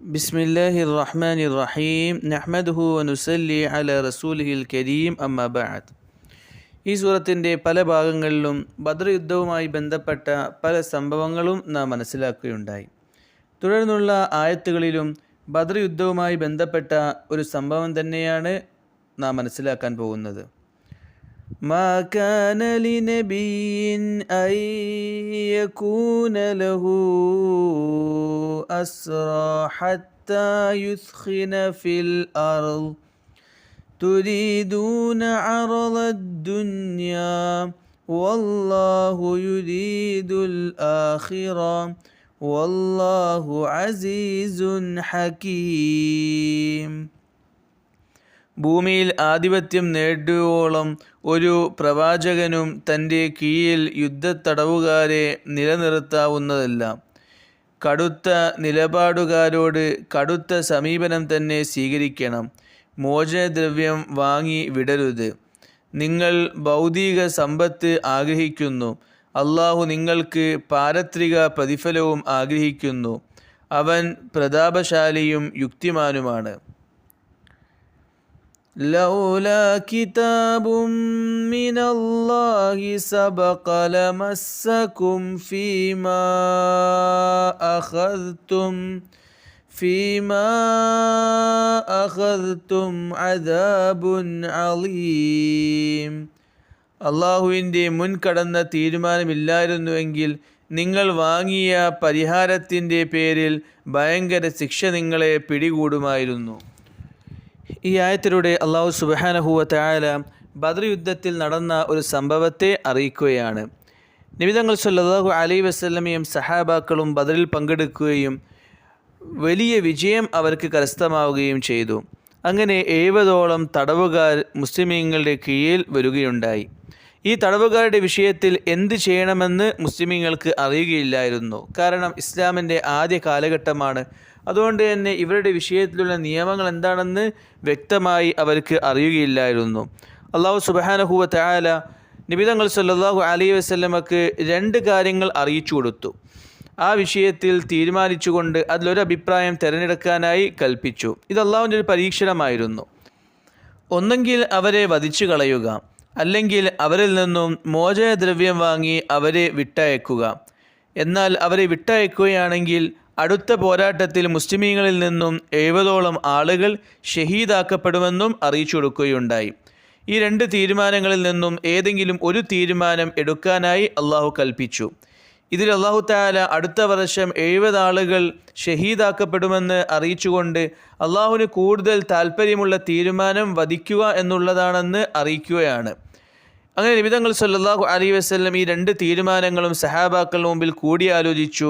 بسم الله الرحمن الرحيم نحمده ونسلي على رسوله الكريم أما بعد ഈ സൂറത്തിൻ്റെ പല ഭാഗങ്ങളിലും ബദർ യുദ്ധവുമായി ബന്ധപ്പെട്ട പല സംഭവങ്ങളും നാം മനസ്സിലാക്കുകയുണ്ടായി തുടർന്നുള്ള ആയത്തുകളിലും ബദർ യുദ്ധവുമായി ബന്ധപ്പെട്ട ഒരു സംഭവം തന്നെയാണ് നാം മനസ്സിലാക്കാൻ പോകുന്നത് ما كان لنبي أن يكون له أسرى حتى يثخن في الأرض. تريدون عرض الدنيا والله يريد الآخرة والله عزيز حكيم. ഭൂമിയിൽ ആധിപത്യം നേടുവോളം ഒരു പ്രവാചകനും തന്റെ കീഴിൽ യുദ്ധത്തടവുകാരെ നിലനിർത്താവുന്നതല്ല. കടുത്ത നിലപാടുകാരോട് കടുത്ത സമീപനം തന്നെ സ്വീകരിക്കണം. മോചനദ്രവ്യം വാങ്ങി വിടരുത്. നിങ്ങൾ ഭൗതിക സമ്പത്ത് ആഗ്രഹിക്കുന്നു. അള്ളാഹു നിങ്ങൾക്ക് പാരത്രിക പ്രതിഫലവും ആഗ്രഹിക്കുന്നു. അവൻ പ്രതാപശാലിയും യുക്തിമാനുമാണ്. لولا كتاب من الله سبق لمسكم فيما أخذتم فيما أخذتم عذاب عظيم അള്ളാഹുവിൻ്റെ മുൻകടന്ന തീരുമാനമില്ലായിരുന്നുവെങ്കിൽ നിങ്ങൾ വാങ്ങിയ പരിഹാരത്തിൻ്റെ പേരിൽ ഭയങ്കര ശിക്ഷ നിങ്ങളെ പിടികൂടുമായിരുന്നു ഈ ആയത്തിലൂടെ അള്ളാഹു സുബാനഹുവ തായാല ബദർ യുദ്ധത്തിൽ നടന്ന ഒരു സംഭവത്തെ അറിയിക്കുകയാണ്. നിമിതങ്ങൾ സല്ലാഹു അലൈ വസ്ലമയും സഹാബാക്കളും ബദറിൽ പങ്കെടുക്കുകയും വലിയ വിജയം അവർക്ക് കരസ്ഥമാവുകയും ചെയ്തു. അങ്ങനെ എഴുപതോളം തടവുകാർ മുസ്ലിമീങ്ങളുടെ കീഴിൽ വരികയുണ്ടായി. ഈ തടവുകാരുടെ വിഷയത്തിൽ എന്ത് ചെയ്യണമെന്ന് മുസ്ലിമീങ്ങൾക്ക് അറിയുകയില്ലായിരുന്നു. കാരണം ഇസ്ലാമിന്റെ ആദ്യ കാലഘട്ടമാണ് അതുകൊണ്ട് തന്നെ ഇവരുടെ വിഷയത്തിലുള്ള നിയമങ്ങൾ എന്താണെന്ന് വ്യക്തമായി അവർക്ക് അറിയുകയില്ലായിരുന്നു. അള്ളാഹു സുബാനഹുവ തയാല നിബിതങ്ങൾ സല്ലാഹു അലൈ വസ്ലമക്ക് രണ്ട് കാര്യങ്ങൾ അറിയിച്ചു കൊടുത്തു. ആ വിഷയത്തിൽ തീരുമാനിച്ചുകൊണ്ട് അതിലൊരു അഭിപ്രായം തിരഞ്ഞെടുക്കാനായി കൽപ്പിച്ചു. ഇത് അള്ളാഹുവിന്റെ ഒരു പരീക്ഷണമായിരുന്നു. ഒന്നെങ്കിൽ അവരെ വധിച്ചു കളയുക. അല്ലെങ്കിൽ അവരിൽ നിന്നും മോചനദ്രവ്യം വാങ്ങി അവരെ വിട്ടയക്കുക. എന്നാൽ അവരെ വിട്ടയക്കുകയാണെങ്കിൽ അടുത്ത പോരാട്ടത്തിൽ മുസ്ലിമീങ്ങളിൽ നിന്നും എഴുപതോളം ആളുകൾ ഷഹീദാക്കപ്പെടുമെന്നും അറിയിച്ചു കൊടുക്കുകയുണ്ടായി ഈ രണ്ട് തീരുമാനങ്ങളിൽ നിന്നും ഏതെങ്കിലും ഒരു തീരുമാനം എടുക്കാനായി അള്ളാഹു കൽപ്പിച്ചു. ഇതിൽ അള്ളാഹു താല അടുത്ത വർഷം എഴുപത് ആളുകൾ ഷഹീദാക്കപ്പെടുമെന്ന് അറിയിച്ചുകൊണ്ട് അള്ളാഹുവിന് കൂടുതൽ താല്പര്യമുള്ള തീരുമാനം വധിക്കുക എന്നുള്ളതാണെന്ന് അറിയിക്കുകയാണ്. അങ്ങനെ നിമിതങ്ങൾ സല്ലാഹു അലി വസ്ല്ലം ഈ രണ്ട് തീരുമാനങ്ങളും സഹാബാക്കളുടെ മുമ്പിൽ കൂടിയാലോചിച്ചു.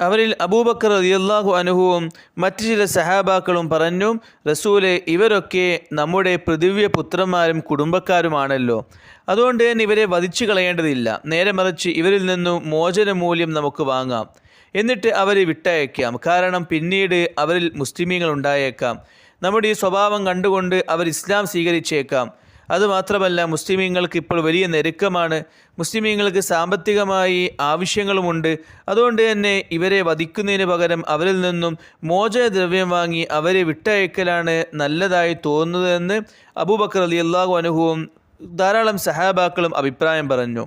അവരിൽ അബൂബക്കർ റതിയല്ലാഹു അനുഹുവും മറ്റു ചില സഹാബാക്കളും പറഞ്ഞു റസൂലെ ഇവരൊക്കെ നമ്മുടെ പൃഥിവ്യ പുത്രന്മാരും കുടുംബക്കാരുമാണല്ലോ. അതുകൊണ്ട് തന്നെ ഇവരെ വധിച്ചു കളയേണ്ടതില്ല നേരെ മറിച്ച് ഇവരിൽ നിന്നും മോചന മൂല്യം നമുക്ക് വാങ്ങാം. എന്നിട്ട് അവരെ വിട്ടയക്കാം. കാരണം പിന്നീട് അവരിൽ മുസ്ലിമീങ്ങൾ ഉണ്ടായേക്കാം നമ്മുടെ ഈ സ്വഭാവം കണ്ടുകൊണ്ട് അവർ ഇസ്ലാം സ്വീകരിച്ചേക്കാം. അതുമാത്രമല്ല മുസ്ലിമീങ്ങൾക്ക് ഇപ്പോൾ വലിയ ഞെരുക്കമാണ്. മുസ്ലിമീങ്ങൾക്ക് സാമ്പത്തികമായി ആവശ്യങ്ങളുമുണ്ട്. അതുകൊണ്ട് തന്നെ ഇവരെ വധിക്കുന്നതിന് പകരം അവരിൽ നിന്നും മോചനദ്രവ്യം വാങ്ങി അവരെ വിട്ടയക്കലാണ് നല്ലതായി തോന്നുന്നതെന്ന് അബൂബക്കർ അലി അള്ളാഹു അനുഭവവും ധാരാളം സഹാബാക്കളും അഭിപ്രായം പറഞ്ഞു.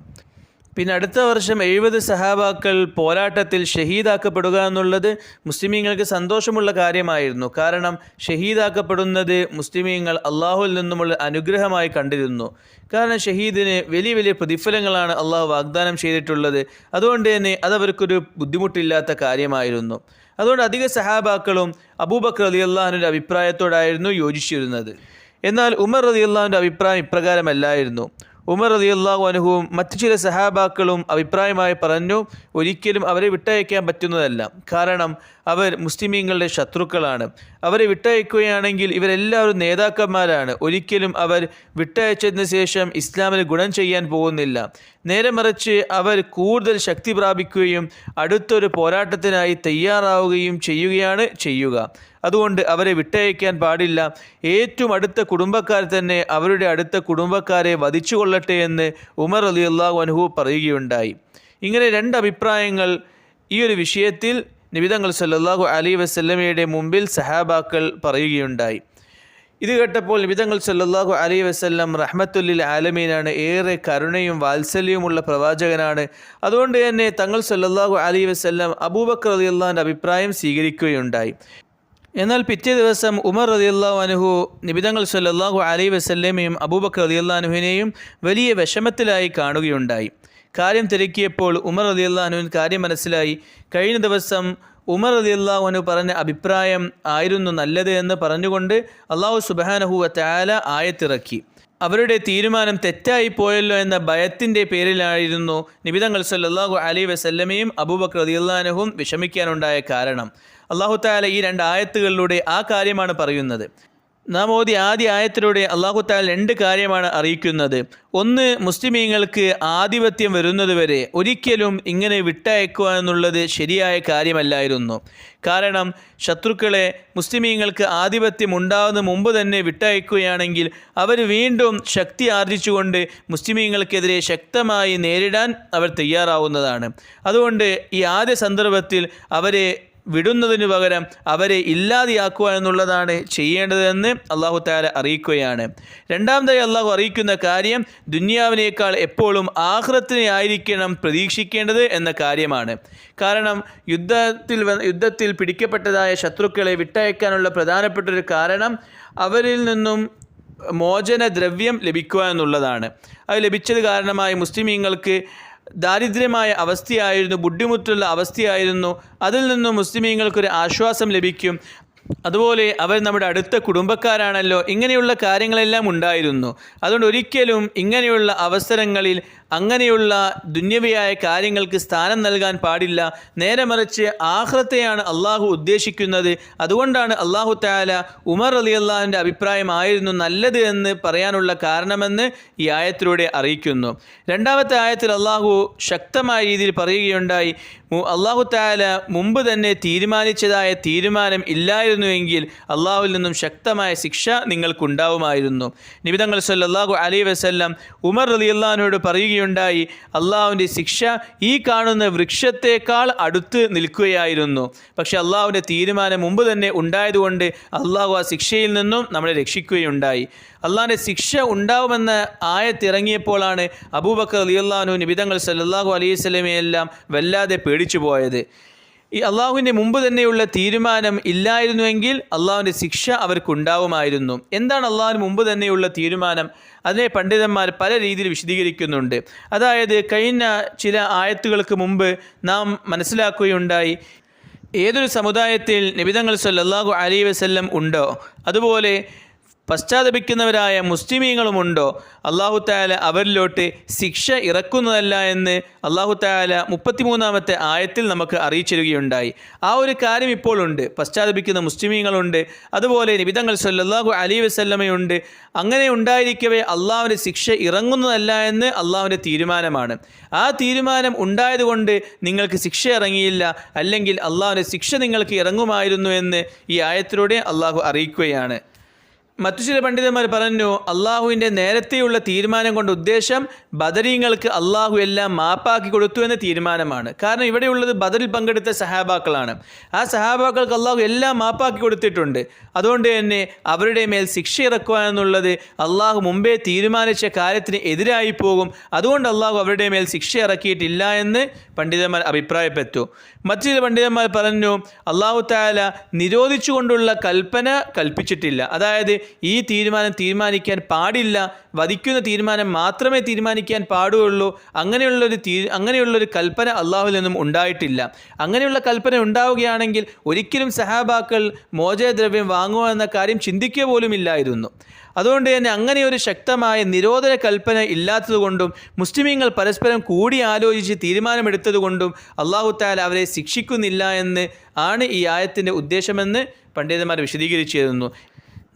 പിന്നെ അടുത്ത വർഷം എഴുപത് സഹാബാക്കൾ പോരാട്ടത്തിൽ ഷഹീദാക്കപ്പെടുക എന്നുള്ളത് മുസ്ലിമീങ്ങൾക്ക് സന്തോഷമുള്ള കാര്യമായിരുന്നു. കാരണം ഷഹീദാക്കപ്പെടുന്നത് മുസ്ലിമീങ്ങൾ അള്ളാഹുവിൽ നിന്നുമുള്ള അനുഗ്രഹമായി കണ്ടിരുന്നു. കാരണം ഷഹീദിന് വലിയ വലിയ പ്രതിഫലങ്ങളാണ് അള്ളാഹു വാഗ്ദാനം ചെയ്തിട്ടുള്ളത്. അതുകൊണ്ട് തന്നെ അതവർക്കൊരു ബുദ്ധിമുട്ടില്ലാത്ത കാര്യമായിരുന്നു. അതുകൊണ്ട് അധിക സഹാബാക്കളും അബൂബക്കർ അലി അള്ളാഹുവിന്റെ അഭിപ്രായത്തോടായിരുന്നു യോജിച്ചിരുന്നത്. എന്നാൽ ഉമർ റതി അള്ളാഹുവിന്റെ അഭിപ്രായം ഇപ്രകാരമല്ലായിരുന്നു. ഉമർ അള്ളാഹു അനുഭവവും മറ്റു ചില സഹാബാക്കളും അഭിപ്രായമായി പറഞ്ഞു ഒരിക്കലും അവരെ വിട്ടയക്കാൻ പറ്റുന്നതല്ല. കാരണം അവർ മുസ്ലിമീങ്ങളുടെ ശത്രുക്കളാണ്. അവരെ വിട്ടയക്കുകയാണെങ്കിൽ ഇവരെല്ലാവരും നേതാക്കന്മാരാണ്. ഒരിക്കലും അവർ വിട്ടയച്ചതിന് ശേഷം ഇസ്ലാമിന് ഗുണം ചെയ്യാൻ പോകുന്നില്ല. നേരെ മറിച്ച് അവർ കൂടുതൽ ശക്തി പ്രാപിക്കുകയും അടുത്തൊരു പോരാട്ടത്തിനായി തയ്യാറാവുകയും ചെയ്യുകയാണ് ചെയ്യുക. അതുകൊണ്ട് അവരെ വിട്ടയക്കാൻ പാടില്ല. ഏറ്റവും അടുത്ത കുടുംബക്കാർ തന്നെ അവരുടെ അടുത്ത കുടുംബക്കാരെ വധിച്ചു കൊള്ളട്ടെ എന്ന് ഉമർ അലി അള്ളാഹു അനുഹു പറയുകയുണ്ടായി. ഇങ്ങനെ രണ്ട് അഭിപ്രായങ്ങൾ ഈ ഒരു വിഷയത്തിൽ നിബിതങ്ങൾ സല്ലാഹു അലി വസ്ല്ലമയുടെ മുമ്പിൽ സഹാബാക്കൾ പറയുകയുണ്ടായി. ഇത് കേട്ടപ്പോൾ നിബിതങ്ങൾ സല്ലാഹു അലി വസ്ല്ലം റഹ്മത്തുല്ലിൽ ആലമീനാണ് ഏറെ കരുണയും വാത്സല്യവുമുള്ള പ്രവാചകനാണ്. അതുകൊണ്ട് തന്നെ തങ്ങൾ സല്ലല്ലാഹു അലി വസല്ലം അബൂബക്കർ റളിയല്ലാഹുവിന്റെ അഭിപ്രായം സ്വീകരിക്കുകയുണ്ടായി. എന്നാൽ പിറ്റേ ദിവസം ഉമർ റളിയല്ലാഹു അൻഹു നിബിതങ്ങൾ സല്ലാഹു അലി വസ്ല്ലമയും അബൂബക്കർ റളിയല്ലാഹു അൻഹുവിനെയും വലിയ വിഷമത്തിലായി കാണുകയുണ്ടായി. കാര്യം തിരക്കിയപ്പോൾ ഉമർ അൻഹുവിന് കാര്യം മനസ്സിലായി. കഴിഞ്ഞ ദിവസം ഉമർ അൻഹു പറഞ്ഞ അഭിപ്രായം ആയിരുന്നു നല്ലത് എന്ന് പറഞ്ഞുകൊണ്ട് അള്ളാഹു സുബ്ഹാനഹു വ തആല ആയത്തിറക്കി. അവരുടെ തീരുമാനം തെറ്റായി പോയല്ലോ എന്ന ഭയത്തിന്റെ പേരിലായിരുന്നു നിബിതങ്ങൾ സല്ലാഹു അലി വസല്ലമയും അബൂബക്കർ റളിയല്ലാഹുവും വിഷമിക്കാനുണ്ടായ കാരണം. അള്ളാഹു താല ഈ രണ്ട് ആയത്തുകളിലൂടെ ആ കാര്യമാണ് പറയുന്നത്. നാം ഓതി ആദ്യ ആയത്തിലൂടെ അള്ളാഹു താല രണ്ട് കാര്യമാണ് അറിയിക്കുന്നത്. ഒന്ന് മുസ്ലിമീങ്ങൾക്ക് ആധിപത്യം വരുന്നതുവരെ ഒരിക്കലും ഇങ്ങനെ വിട്ടയക്കുക എന്നുള്ളത് ശരിയായ കാര്യമല്ലായിരുന്നു. കാരണം ശത്രുക്കളെ മുസ്ലിമീങ്ങൾക്ക് ആധിപത്യം ഉണ്ടാകുന്ന മുമ്പ് തന്നെ വിട്ടയക്കുകയാണെങ്കിൽ അവർ വീണ്ടും ശക്തി ആർജിച്ചുകൊണ്ട് മുസ്ലിമീങ്ങൾക്കെതിരെ ശക്തമായി നേരിടാൻ അവർ തയ്യാറാവുന്നതാണ്. അതുകൊണ്ട് ഈ ആദ്യ സന്ദർഭത്തിൽ അവരെ വിടുന്നതിനു പകരം അവരെ ഇല്ലാതെയാക്കുക എന്നുള്ളതാണ് ചെയ്യേണ്ടതെന്ന് അള്ളാഹു താല അറിയിക്കുകയാണ്. രണ്ടാമതായി അള്ളാഹു അറിയിക്കുന്ന കാര്യം ദുന്യാവിനേക്കാൾ എപ്പോഴും ആഹ്റത്തിനെ ആയിരിക്കണം പ്രതീക്ഷിക്കേണ്ടത് എന്ന കാര്യമാണ്. കാരണം യുദ്ധത്തിൽ യുദ്ധത്തിൽ പിടിക്കപ്പെട്ടതായ ശത്രുക്കളെ വിട്ടയക്കാനുള്ള പ്രധാനപ്പെട്ട ഒരു കാരണം അവരിൽ നിന്നും മോചന ദ്രവ്യം ലഭിക്കുക എന്നുള്ളതാണ്. അത് ലഭിച്ചത് കാരണമായി മുസ്ലിമീങ്ങൾക്ക് ദാരിദ്ര്യമായ അവസ്ഥയായിരുന്നു ബുദ്ധിമുട്ടുള്ള അവസ്ഥയായിരുന്നു. അതിൽ നിന്നും മുസ്ലിമീങ്ങൾക്കൊരു ആശ്വാസം ലഭിക്കും. അതുപോലെ അവർ നമ്മുടെ അടുത്ത കുടുംബക്കാരാണല്ലോ. ഇങ്ങനെയുള്ള കാര്യങ്ങളെല്ലാം ഉണ്ടായിരുന്നു. അതുകൊണ്ട് ഒരിക്കലും ഇങ്ങനെയുള്ള അവസരങ്ങളിൽ അങ്ങനെയുള്ള ദുന്യവിയായ കാര്യങ്ങൾക്ക് സ്ഥാനം നൽകാൻ പാടില്ല. നേരെ മറിച്ച് ആഹ്റത്തെയാണ് അള്ളാഹു ഉദ്ദേശിക്കുന്നത്. അതുകൊണ്ടാണ് അള്ളാഹു താല ഉമർ അലി അള്ളാഹിന്റെ അഭിപ്രായമായിരുന്നു നല്ലത് എന്ന് പറയാനുള്ള കാരണമെന്ന് ഈ ആയത്തിലൂടെ അറിയിക്കുന്നു. രണ്ടാമത്തെ ആയത്തിൽ അള്ളാഹു ശക്തമായ രീതിയിൽ പറയുകയുണ്ടായി. അള്ളാഹു താല മുമ്പ് തന്നെ തീരുമാനിച്ചതായ തീരുമാനം ഇല്ലായിരുന്നുവെങ്കിൽ അള്ളാഹുവിൽ നിന്നും ശക്തമായ ശിക്ഷ നിങ്ങൾക്കുണ്ടാവുമായിരുന്നു. നിബിതങ്ങൾ സല്ലാഹു അലൈഹി വസ്ല്ലാം ഉമർ അലി അള്ളഹാനോട് പറയുകയുണ്ടായി അള്ളാഹുവിന്റെ ശിക്ഷ ഈ കാണുന്ന വൃക്ഷത്തേക്കാൾ അടുത്ത് നിൽക്കുകയായിരുന്നു. പക്ഷെ അള്ളാഹുവിന്റെ തീരുമാനം മുമ്പ് തന്നെ ഉണ്ടായതുകൊണ്ട് അള്ളാഹു ആ ശിക്ഷയിൽ നിന്നും നമ്മളെ രക്ഷിക്കുകയുണ്ടായി. അള്ളാഹിന്റെ ശിക്ഷ ഉണ്ടാവുമെന്ന ആയത്തിറങ്ങിയപ്പോഴാണ് അബൂബക്കർ അലി അള്ളഹാനു നിബിതങ്ങൾ സല്ലാഹു അലൈഹി സ്വലമയെല്ലാം വല്ലാതെ പേടിച്ചു പോയത് ഈ അള്ളാഹുവിന്റെ മുമ്പ് തന്നെയുള്ള തീരുമാനം ഇല്ലായിരുന്നുവെങ്കിൽ അള്ളാഹുവിന്റെ ശിക്ഷ അവർക്കുണ്ടാവുമായിരുന്നു. എന്താണ് അള്ളാഹുവിന് മുമ്പ് തന്നെയുള്ള തീരുമാനം? അതിനെ പണ്ഡിതന്മാർ പല രീതിയിൽ വിശദീകരിക്കുന്നുണ്ട്. അതായത് കഴിഞ്ഞ ചില ആയത്തുകൾക്ക് മുമ്പ് നാം മനസ്സിലാക്കുകയുണ്ടായി ഏതൊരു സമുദായത്തിൽ നിബിതങ്ങൾ സല്ലാഹു അലൈഹി വസല്ലം ഉണ്ടോ? അതുപോലെ പശ്ചാത്തപിക്കുന്നവരായ മുസ്ലിമീങ്ങളുമുണ്ടോ? അള്ളാഹു താല അവരിലോട്ട് ശിക്ഷ ഇറക്കുന്നതല്ല എന്ന് അള്ളാഹു താല മുപ്പത്തിമൂന്നാമത്തെ ആയത്തിൽ നമുക്ക് അറിയിച്ചിരുകയുണ്ടായി ആ ഒരു കാര്യം ഇപ്പോൾ ഉണ്ട് പശ്ചാത്തപിക്കുന്ന മുസ്ലിമീങ്ങളുണ്ട്. അതുപോലെ നിബിതങ്ങൾ സല്ലാഹു അലി വസല്ലമയുണ്ട്. അങ്ങനെ ഉണ്ടായിരിക്കവേ അള്ളാഹുവിന്റെ ശിക്ഷ ഇറങ്ങുന്നതല്ല എന്ന് അള്ളാഹുവിന്റെ തീരുമാനമാണ്. ആ തീരുമാനം ഉണ്ടായതുകൊണ്ട് നിങ്ങൾക്ക് ശിക്ഷ ഇറങ്ങിയില്ല. അല്ലെങ്കിൽ അള്ളാഹുവിന്റെ ശിക്ഷ നിങ്ങൾക്ക് ഇറങ്ങുമായിരുന്നു എന്ന് ഈ ആയത്തിലൂടെ അള്ളാഹു അറിയിക്കുകയാണ്. മറ്റു ചില പണ്ഡിതന്മാർ പറഞ്ഞു അള്ളാഹുവിന്റെ നേരത്തെയുള്ള തീരുമാനം കൊണ്ട് ഉദ്ദേശം ബദരീങ്ങൾക്ക് അള്ളാഹു എല്ലാം മാപ്പാക്കി കൊടുത്തു എന്ന തീരുമാനമാണ്. കാരണം ഇവിടെയുള്ളത് ബദറിൽ പങ്കെടുത്ത സഹാബാക്കളാണ്. ആ സഹാബാക്കൾക്ക് അള്ളാഹു എല്ലാം മാപ്പാക്കി കൊടുത്തിട്ടുണ്ട്. അതുകൊണ്ട് തന്നെ അവരുടെ മേൽ ശിക്ഷ ഇറക്കുക എന്നുള്ളത് അള്ളാഹു മുമ്പേ തീരുമാനിച്ച കാര്യത്തിന് എതിരായി പോകും. അതുകൊണ്ട് അള്ളാഹു അവരുടെ മേൽ ശിക്ഷ ഇറക്കിയിട്ടില്ല എന്ന് പണ്ഡിതന്മാർ അഭിപ്രായപ്പെട്ടു. മറ്റു ചില പണ്ഡിതന്മാർ പറഞ്ഞു അള്ളാഹു താല നിരോധിച്ചുകൊണ്ടുള്ള കൽപ്പന കൽപ്പിച്ചിട്ടില്ല. അതായത് ഈ തീരുമാനം തീരുമാനിക്കാൻ പാടില്ല. വധിക്കുന്ന തീരുമാനം മാത്രമേ തീരുമാനിക്കാൻ പാടുള്ളൂ. അങ്ങനെയുള്ളൊരു തീ അങ്ങനെയുള്ളൊരു കൽപ്പന അള്ളാഹുവിൽ നിന്നും ഉണ്ടായിട്ടില്ല. അങ്ങനെയുള്ള കൽപ്പന ഉണ്ടാവുകയാണെങ്കിൽ ഒരിക്കലും സഹാബാക്കൾ മോചനദ്രവ്യം വാങ്ങുക എന്ന കാര്യം ചിന്തിക്കുക പോലും ഇല്ലായിരുന്നു. അതുകൊണ്ട് തന്നെ അങ്ങനെ ഒരു ശക്തമായ നിരോധന കൽപ്പന ഇല്ലാത്തതുകൊണ്ടും മുസ്ലിമീങ്ങൾ പരസ്പരം കൂടി ആലോചിച്ച് തീരുമാനമെടുത്തതുകൊണ്ടും അള്ളാഹു താല അവരെ ശിക്ഷിക്കുന്നില്ല എന്ന് ആണ് ഈ ആയത്തിന്റെ ഉദ്ദേശമെന്ന് പണ്ഡിതന്മാർ വിശദീകരിച്ചിരുന്നു.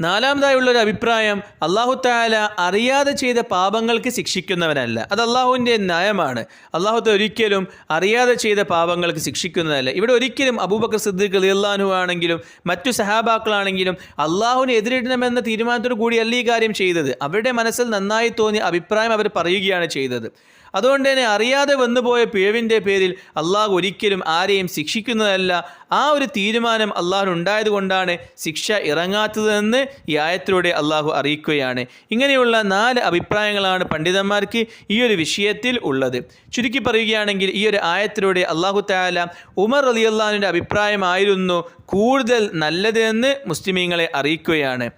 നാലാമതായുള്ള ഒരു അഭിപ്രായം അള്ളാഹു താല അറിയാതെ ചെയ്ത പാപങ്ങൾക്ക് ശിക്ഷിക്കുന്നവനല്ല. അത് അള്ളാഹുവിന്റെ നയമാണ്. അള്ളാഹു താല ഒരിക്കലും അറിയാതെ ചെയ്ത പാപങ്ങൾക്ക് ശിക്ഷിക്കുന്നതല്ല. ഇവിടെ ഒരിക്കലും അബൂബക്കർ സിദ്ദീഖ് അലിയല്ലാഹു ആണെങ്കിലും മറ്റു സഹാബാക്കളാണെങ്കിലും അള്ളാഹുവിനെ എതിരിടണമെന്ന തീരുമാനത്തോടു കൂടിയല്ല ഈ കാര്യം ചെയ്തത്. അവരുടെ മനസ്സിൽ നന്നായി തോന്നിയ അഭിപ്രായം അവർ പറയുകയാണ് ചെയ്തത്. അതുകൊണ്ട് തന്നെ അറിയാതെ വന്നുപോയ പിഴവിന്റെ പേരിൽ അള്ളാഹു ഒരിക്കലും ആരെയും ശിക്ഷിക്കുന്നതല്ല. ആ ഒരു തീരുമാനം അള്ളാഹു ഉണ്ടായതുകൊണ്ടാണ് ശിക്ഷ ഇറങ്ങാത്തതെന്ന് ഈ ആയത്തിലൂടെ അള്ളാഹു അറിയിക്കുകയാണ്. ഇങ്ങനെയുള്ള നാല് അഭിപ്രായങ്ങളാണ് പണ്ഡിതന്മാർക്ക് ഈ ഒരു വിഷയത്തിൽ ഉള്ളത്. ചുരുക്കി പറയുകയാണെങ്കിൽ ഈ ഒരു ആയത്തിലൂടെ അള്ളാഹു താല ഉമർ അലി അള്ളാഹുവിന്റെ അഭിപ്രായമായിരുന്നു കൂടുതൽ നല്ലതെന്ന് മുസ്ലിമീങ്ങളെ അറിയിക്കുകയാണ്.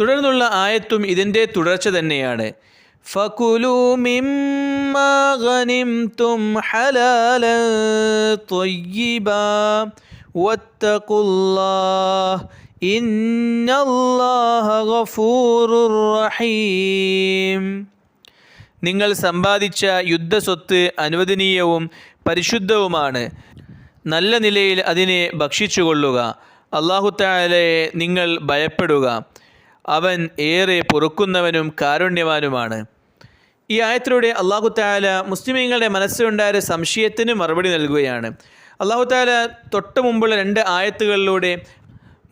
തുടർന്നുള്ള ആയത്തും ഇതിന്റെ തുടർച്ച തന്നെയാണ്. فكلوا مما غنمتم حلالا طيبا واتقوا الله إن الله غفور رحيم നിങ്ങൾ സമ്പാദിച്ച യുദ്ധസ്വത്ത് അനുവദനീയവും പരിശുദ്ധവുമാണ് നല്ല നിലയിൽ അതിനെ ഭക്ഷിച്ചുകൊള്ളുക അള്ളാഹുത്താലയെ നിങ്ങൾ ഭയപ്പെടുക അവൻ ഏറെ പൊറുക്കുന്നവനും കാരുണ്യവാനുമാണ് ഈ ആയത്തിലൂടെ അള്ളാഹു താല മുസ്ലിമീങ്ങളുടെ മനസ്സിലുണ്ടായ സംശയത്തിന് മറുപടി നൽകുകയാണ്. അള്ളാഹു താല തൊട്ട് മുമ്പുള്ള രണ്ട് ആയത്തുകളിലൂടെ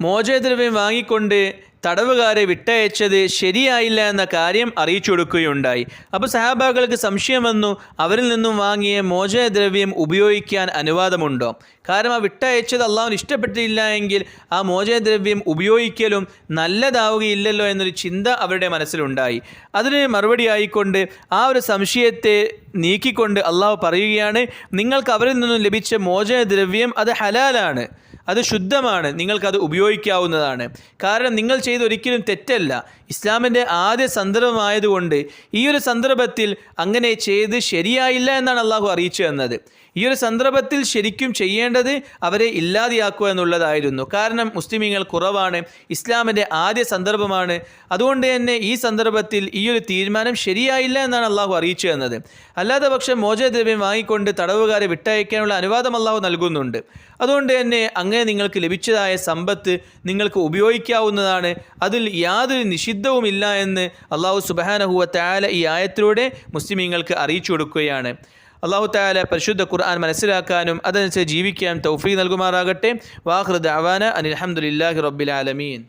മോചനദ്രവ്യം വാങ്ങിക്കൊണ്ട് തടവുകാരെ വിട്ടയച്ചത് ശരിയായില്ല എന്ന കാര്യം അറിയിച്ചു കൊടുക്കുകയുണ്ടായി അപ്പോൾ സഹാബാക്കൾക്ക് സംശയം വന്നു അവരിൽ നിന്നും വാങ്ങിയ മോചനദ്രവ്യം ഉപയോഗിക്കാൻ അനുവാദമുണ്ടോ? കാരണം ആ വിട്ടയച്ചത് അള്ളാഹുന് ഇഷ്ടപ്പെട്ടില്ല എങ്കിൽ ആ മോചനദ്രവ്യം ഉപയോഗിക്കലും നല്ലതാവുകയില്ലല്ലോ എന്നൊരു ചിന്ത അവരുടെ മനസ്സിലുണ്ടായി. അതിന് മറുപടി ആയിക്കൊണ്ട് ആ ഒരു സംശയത്തെ നീക്കിക്കൊണ്ട് അള്ളാഹു പറയുകയാണ് നിങ്ങൾക്ക് അവരിൽ നിന്നും ലഭിച്ച മോചനദ്രവ്യം അത് ഹലാലാണ്. അത് ശുദ്ധമാണ്. നിങ്ങൾക്കത് ഉപയോഗിക്കാവുന്നതാണ്. കാരണം നിങ്ങൾ ചെയ്തൊരിക്കലും തെറ്റല്ല. ഇസ്ലാമിന്റെ ആദ്യ സന്ദർഭമായതുകൊണ്ട് ഈ ഒരു സന്ദർഭത്തിൽ അങ്ങനെ ചെയ്ത് ശരിയായില്ല എന്നാണ് അള്ളാഹു അറിയിച്ചു തന്നത്. ഈ ഒരു സന്ദർഭത്തിൽ ശരിക്കും ചെയ്യേണ്ടത് അവരെ ഇല്ലാതെയാക്കുക എന്നുള്ളതായിരുന്നു. കാരണം മുസ്ലിമീങ്ങൾ കുറവാണ് ഇസ്ലാമിന്റെ ആദ്യ സന്ദർഭമാണ്. അതുകൊണ്ട് തന്നെ ഈ സന്ദർഭത്തിൽ ഈ ഒരു തീരുമാനം ശരിയായില്ല എന്നാണ് അള്ളാഹു അറിയിച്ചു തന്നത്. അല്ലാതെ പക്ഷേ മോചനദ്രവ്യം വാങ്ങിക്കൊണ്ട് തടവുകാരെ വിട്ടയക്കാനുള്ള അനുവാദം അള്ളാഹു നൽകുന്നുണ്ട്. അതുകൊണ്ട് തന്നെ അങ്ങനെ നിങ്ങൾക്ക് ലഭിച്ചതായ സമ്പത്ത് നിങ്ങൾക്ക് ഉപയോഗിക്കാവുന്നതാണ്. അതിൽ യാതൊരു നിഷിദ്ധവുമില്ല എന്ന് അള്ളാഹു സുബാനഹുവ താല ഈ ആയത്തിലൂടെ മുസ്ലിമീങ്ങൾക്ക് അറിയിച്ചു കൊടുക്കുകയാണ്. അള്ളാഹു താല പരിശുദ്ധ ഖുർആൻ മനസ്സിലാക്കാനും അതനുസരിച്ച് ജീവിക്കാനും തൗഫീ നൽകുമാറാകട്ടെ. വാഹൃദ് അവാന അനിൽഹമുല്ലാഹി റബ്ബിൽ ആലമീൻ.